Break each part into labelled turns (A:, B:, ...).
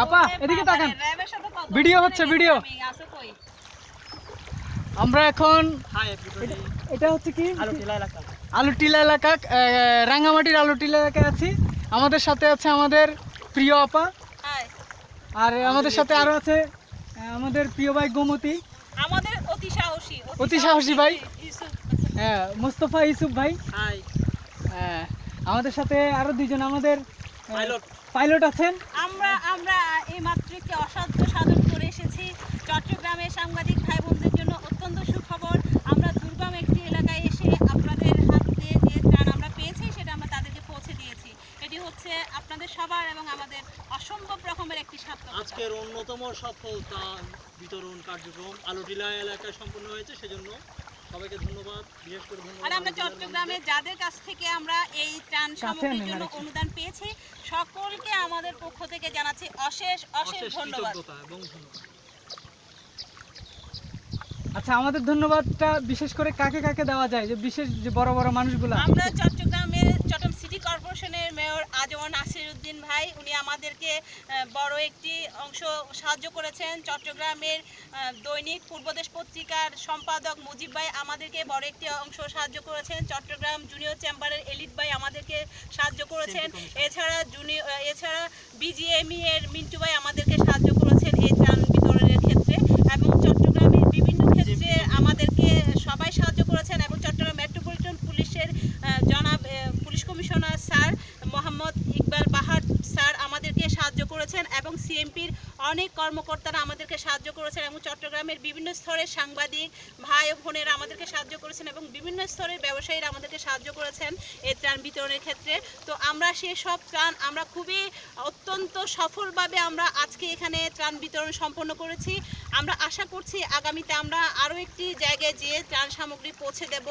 A: আপা এদিকে তাকান। ভিডিও হচ্ছে ভিডিও। আমরা এখন এটা- হচ্ছে কি? আলু টিলা এলাকা। রাঙ্গামাটির আলু টিলা এলাকায় আছি। আমাদের সাথে আছে আমাদের প্রিয় আপা। আর আমাদের সাথে আরও আছে আমাদের প্রিয় ভাই গোমতী।
B: আমাদের অতি সাহসী
A: অতি সাহসী ভাই। হ্যাঁ মোস্তফা ইউসুফ ভাই। হ্যাঁ আমাদের সাথে আরও দুইজন আমাদের পাইলট আছেন?
B: আমরা আমরা এই মাত্র একটি অসাধ্য সাধন করে এসেছি। চট্টগ্রামের সাংবাদিক ভাই বোনদের জন্য অত্যন্ত সুখবর। আমরা দুর্গম একটি এলাকায় এসে আপনাদের হাত দিয়ে যে ত্রাণ আমরা পেয়েছি সেটা আমরা তাদেরকে পৌঁছে দিয়েছি। এটি হচ্ছে আপনাদের সবার এবং আমাদের অসম্ভব রকমের একটি সার্থকতা।
C: আজকের অন্যতম সফলতা বিতরণ কার্যক্রম আলোটিলা এলাকায় সম্পন্ন হয়েছে সেজন্য সবাইকে ধন্যবাদ বিশেষ করে ধন্যবাদ
B: আর আমরা চট্টগ্রামে যাদের কাছ থেকে আমরা এই ত্রাণ সামগ্রীর জন্য অনুদান পেয়েছি সকলকে আমাদের পক্ষ থেকে জানাচ্ছি অশেষ অশেষ
C: অশেষ
B: ধন্যবাদ।
C: কৃতজ্ঞতা এবং ধন্যবাদ।
A: আচ্ছা আমাদের ধন্যবাদটা বিশেষ করে কাকে কাকে দেওয়া যায়? যে বিশেষ যে বড় বড় মানুষগুলো।
B: আমরা চট্টগ্রামের চট্টগ্রাম কর্পোরেশনের আজমান নাসিরউদ্দিন ভাই উনি আমাদেরকে বড় একটি অংশ সাহায্য করেছেন। চট্টগ্রামের দৈনিক পূর্বদেশ পত্রিকার সম্পাদক মুজিব ভাই আমাদেরকে বড় একটি অংশ সাহায্য করেছেন। চট্টগ্রাম জুনিয়র চেম্বারের এলিট ভাই আমাদেরকে সাহায্য করেছেন। এছাড়া জুনিয়র এছাড়া বিজিএমই এর মিন্টু ভাই আমাদেরকে সাহায্য করেছেন এই ত্রাণ বিতরণের ক্ষেত্রে এবং চট্টগ্রামের বিভিন্ন ক্ষেত্রে আমাদেরকে সবাই সাহায্য করেছেন এবং চট্টগ্রাম মেট্রোপলিটন পুলিশের আহ, জনাব আহ, police commissioner sir Mohammad Iqbal Bahar sir আমাদেরকে সাহায্য করেছেন এবং সিএমপির অনেক কর্মকর্তারা আমাদেরকে সাহায্য করেছেন এবং চট্টগ্রামের বিভিন্ন স্তরের সাংবাদিক, ভাই ও বোনেরা আমাদেরকে সাহায্য করেছেন এবং বিভিন্ন স্তরের ব্যবসায়ীরা আমাদেরকে সাহায্য করেছেন এই ত্রাণ বিতরণের ক্ষেত্রে। তো আমরা সেই সব ত্রাণ আমরা খুবই অত্যন্ত সফলভাবে আমরা আজকে এখানে ত্রাণ বিতরণ সম্পন্ন করেছি। আমরা আশা করছি আগামীতে আমরা আরও একটি জায়গায় যেয়ে ত্রাণ সামগ্রী পৌঁছে দেব।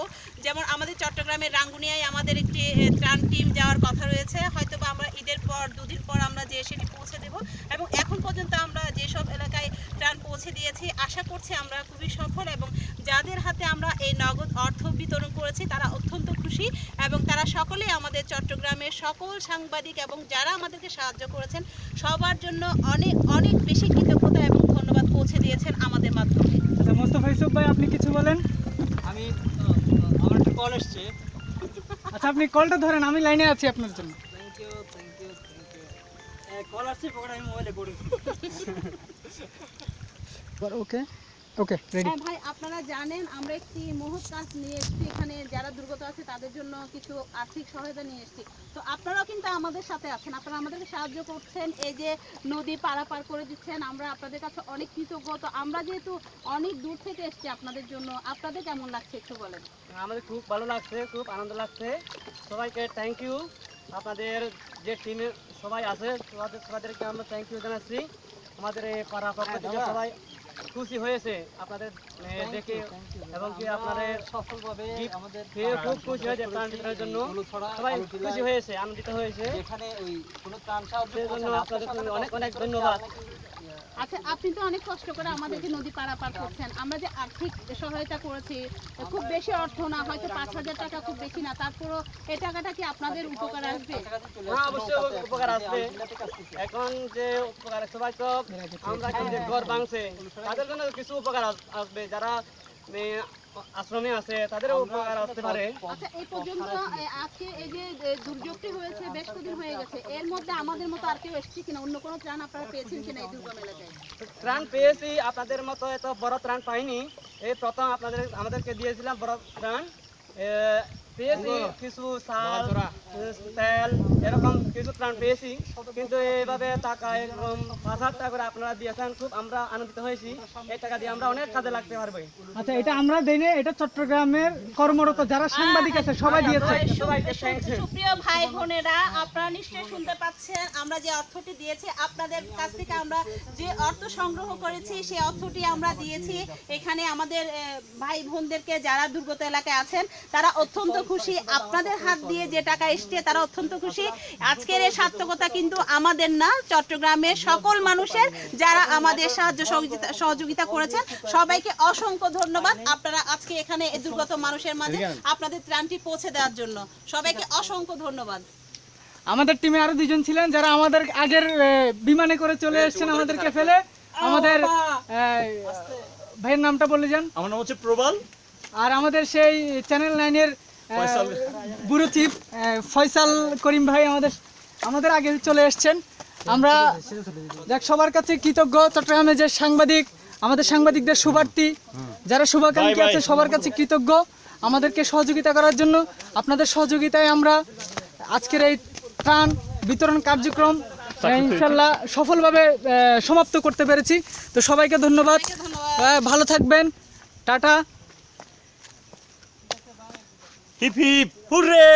B: যেমন আমাদের চট্টগ্রামের রাঙ্গুনিয়ায় আমাদের একটি ত্রাণ টিম যাওয়ার কথা রয়েছে। হয়তো আমরা ঈদের পর, দুদিন পর আমরা যেয়ে সেটি পৌঁছে দেব। এবং এখন পর্যন্ত আমরা যেসব এলাকায় ত্রাণ পৌঁছে দিয়েছি আশা করছি আমরা খুবই সফল এবং যাদের হাতে আমরা এই নগদ অর্থ বিতরণ করেছি তারা অত্যন্ত খুশি এবং তারা সকলেই আমাদের চট্টগ্রামের সকল সাংবাদিক এবং যারা আমাদেরকে সাহায্য করেছেন সবার জন্য অনেক অনেক বেশি কৃতজ্ঞতা এবং ধন্যবাদ পৌঁছে দিয়েছেন আমাদের মাধ্যমে।
A: আচ্ছা মোস্তফা ইউসুফ ভাই আপনি কিছু বলেন?
C: আমি আমার একটা কল এসছে।
A: আচ্ছা আপনি কলটা ধরেন আমি লাইনে আছি আপনার জন্য।
C: Thank you thank you thank you call আসছে পকেটে আমি মোবাইলে করেছি
A: ওকে? ওকে রেডি
B: হ্যাঁ ভাই আপনারা জানেন আমরা একটি মহৎ কাজ নিয়ে এসেছি। এখানে যারা দুর্গত আছে তাদের জন্য কিছু আর্থিক সহায়তা নিয়ে এসেছি। তো আপনারাও কিন্তু আমাদের সাথে আছেন। আপনারা আমাদেরকে সাহায্য করছেন। এই যে নদী পারাপার করে দিচ্ছেন আমরা আপনাদের কাছে অনেক কৃতজ্ঞ। তো আমরা যেহেতু অনেক দূর থেকে এসেছি আপনাদের জন্য আপনাদের কেমন লাগছে একটু বলেন?
C: আমাদের খুব ভালো লাগছে খুব আনন্দ লাগছে। সবাইকে থ্যাংক ইউ আপনাদের যে টিমে সবাই আছে সবাদের সবাইদেরকে আমরা থ্যাংক ইউ জানাচ্ছি। আমাদের এই পাড়া সবাই খুশি হয়েছে আপনাদের দেখে এবং কি আপনাদের সফলভাবে আমাদের খুব খুশি হয়েছে প্রাণ বিতরণের জন্য। সবাই খুশি হয়েছে আনন্দিত হয়েছে। এখানে ওই কোনো ত্রাণ সাহায্য আপনাদের অনেক অনেক ধন্যবাদ।
B: আচ্ছা আপনি তো অনেক কষ্ট করে আমাদেরকে নদী পারাপার করছেন। আমরা যে আর্থিক সহায়তা করেছি খুব বেশি অর্থ না হয়তো পাঁচ হাজার টাকা খুব বেশি না তারপরও এই টাকাটা কি আপনাদের উপকার আসবে?
C: হ্যাঁ অবশ্যই উপকার আসবে। এখন যে উপকার সবাই তো আমরা যে ঘর ভাঙছে তাদের জন্য কিছু উপকার আসবে। যারা আশ্রমে আছে তাদেরও উপকার আসতে পারে।
B: আচ্ছা এই পর্যন্ত আজকে এই যে দুর্যোগটি হয়েছে বেশ কদিন হয়ে গেছে এর মধ্যে আমাদের মতো আর কেউ এসছে কিনা? অন্য কোনো ত্রাণ আপনারা পেয়েছেন কিনা এই দুর্গম এলাকায়?
C: ত্রাণ পেয়েছি আপনাদের মতো এত বড় ত্রাণ পাইনি। এই প্রথম আপনাদের আমাদেরকে দিয়েছিলাম বড় ত্রাণ। পেয়েছি কিছু চাল তেল এরকম কিছু ত্রাণ পেয়েছি। কিন্তু এইভাবে টাকা এরকম পাঁচ হাজার টাকা করে আপনারা দিয়েছেন খুব আমরা আনন্দিত হয়েছি। এই টাকা দিয়ে আমরা অনেক কাজে লাগতে পারব।
A: আচ্ছা এটা আমরা দেই না, এটা চট্টগ্রামের কর্মরত যারা সাংবাদিক আছে সবাই দিয়েছে।
B: সুপ্রিয় ভাই বোনেরা আপনারা নিশ্চয়ই শুনতে পাচ্ছেন আমরা যে অর্থটি দিয়েছি আপনাদের কাছ থেকে আমরা যে অর্থ সংগ্রহ করেছি সেই অর্থটি আমরা দিয়েছি। এখানে আমাদের ভাই বোনদেরকে যারা দুর্গত এলাকায় আছেন তারা অত্যন্ত খুশি। আপনাদের হাত দিয়ে যে টাকা এসছে তারা অত্যন্ত খুশি। আজকের এই সার্থকতা কিন্তু আমাদের না চট্টগ্রামের সকল মানুষের যারা আমাদের সাহায্য সহযোগিতা করেছেন সবাইকে অসংখ্য ধন্যবাদ আপনারা আজকে এখানে এই দুর্গত মানুষের মাঝে আপনাদের ত্রাণটি পৌঁছে দেওয়ার জন্য। সবাইকে অসংখ্য ধন্যবাদ।
A: আমাদের টিমে আরও দুজন ছিলেন যারা আমাদের আগের বিমানে করে চলে এসেছেন আমাদেরকে ফেলে আমাদের আহ, ভাইয়ের নামটা বলে যান।
D: আমার নাম হচ্ছে প্রবাল।
A: আর আমাদের সেই চ্যানেল নাইনের
D: ফয়সাল।
A: বুড়ো চিফ ফয়সাল করিম ভাই আমাদের আমাদের আগে চলে এসেছেন। আমরা দেখ সবার কাছে কৃতজ্ঞ। চট্টগ্রামে যে সাংবাদিক আমাদের সাংবাদিকদের শুভার্থী যারা শুভাকাঙ্ক্ষী. আছে সবার কাছে কৃতজ্ঞ। আমাদেরকে সহযোগিতা করার জন্য আপনাদের সহযোগিতায় আমরা আজকের এই ত্রাণ বিতরণ কার্যক্রম ইনশাল্লাহ সফলভাবে সমাপ্ত করতে পেরেছি। তো সবাইকে ধন্যবাদ। ভালো থাকবেন। টাটা।
D: Hip hip hurray